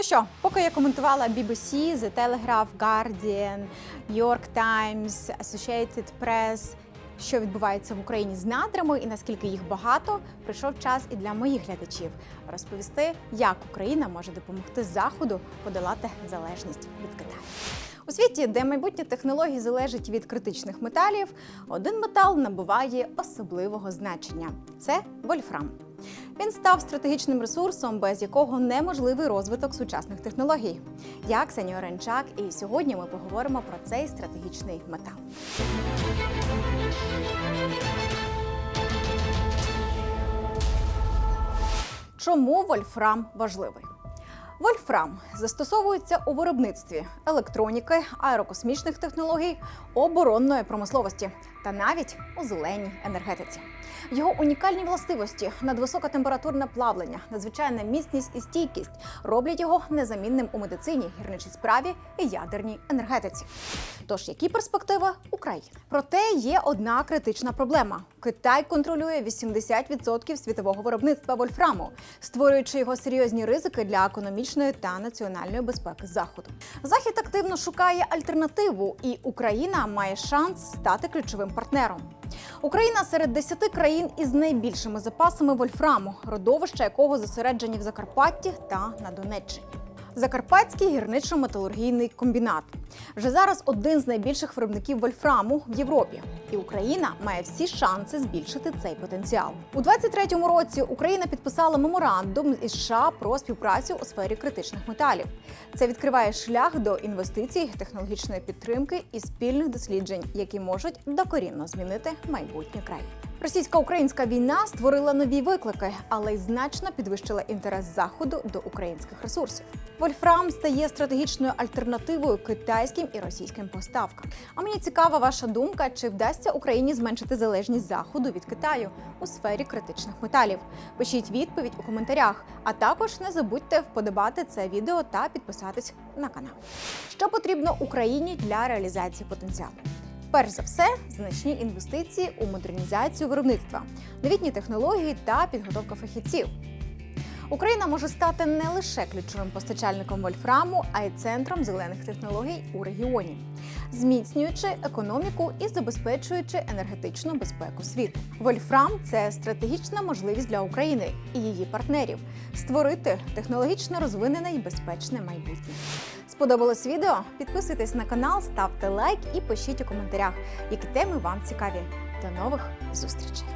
Ну що, поки я коментувала BBC, The Telegraph, Guardian, York Times, Associated Press, що відбувається в Україні з надрами і наскільки їх багато, прийшов час і для моїх глядачів розповісти, як Україна може допомогти Заходу подолати залежність від Китаю. У світі, де майбутнє технології залежать від критичних металів, один метал набуває особливого значення це вольфрам. Він став стратегічним ресурсом, без якого неможливий розвиток сучасних технологій. Я Ксенія Оренчак, і сьогодні ми поговоримо про цей стратегічний метал. Чому вольфрам важливий? Вольфрам застосовується у виробництві електроніки, аерокосмічних технологій, оборонної промисловості та навіть у зеленій енергетиці. Його унікальні властивості надвисокотемпературне плавлення, надзвичайна міцність і стійкість роблять його незамінним у медицині, гірничій справі і ядерній енергетиці. Тож, які перспективи України? Проте є одна критична проблема: Китай контролює 80% світового виробництва вольфраму, створюючи його серйозні ризики для економічної та національної безпеки заходу. Захід активно шукає альтернативу, і Україна має шанс стати ключовим партнером. Україна серед 10 країн із найбільшими запасами вольфраму, родовища якого зосереджені в Закарпатті та на Донеччині. Закарпатський гірничо-металургійний комбінат вже зараз один з найбільших виробників вольфраму в Європі, і Україна має всі шанси збільшити цей потенціал. У 23-му році Україна підписала меморандум із США про співпрацю у сфері критичних металів. Це відкриває шлях до інвестицій, технологічної підтримки і спільних досліджень, які можуть докорінно змінити майбутнє країни. Російсько-українська війна створила нові виклики, але й значно підвищила інтерес заходу до українських ресурсів. Вольфрам стає стратегічною альтернативою китайським і російським поставкам. А мені цікава ваша думка, чи вдасться Україні зменшити залежність заходу від Китаю у сфері критичних металів? Пишіть відповідь у коментарях, а також не забудьте вподобати це відео та підписатись на канал. Що потрібно Україні для реалізації потенціалу? Перш за все, значні інвестиції у модернізацію виробництва, новітні технології та підготовка фахівців. Україна може стати не лише ключовим постачальником вольфраму, а й центром зелених технологій у регіоні, зміцнюючи економіку і забезпечуючи енергетичну безпеку світу. Вольфрам це стратегічна можливість для України і її партнерів створити технологічно розвинене і безпечне майбутнє. Сподобалось відео? Підписуйтесь на канал, ставте лайк і пишіть у коментарях, які теми вам цікаві. До нових зустрічей!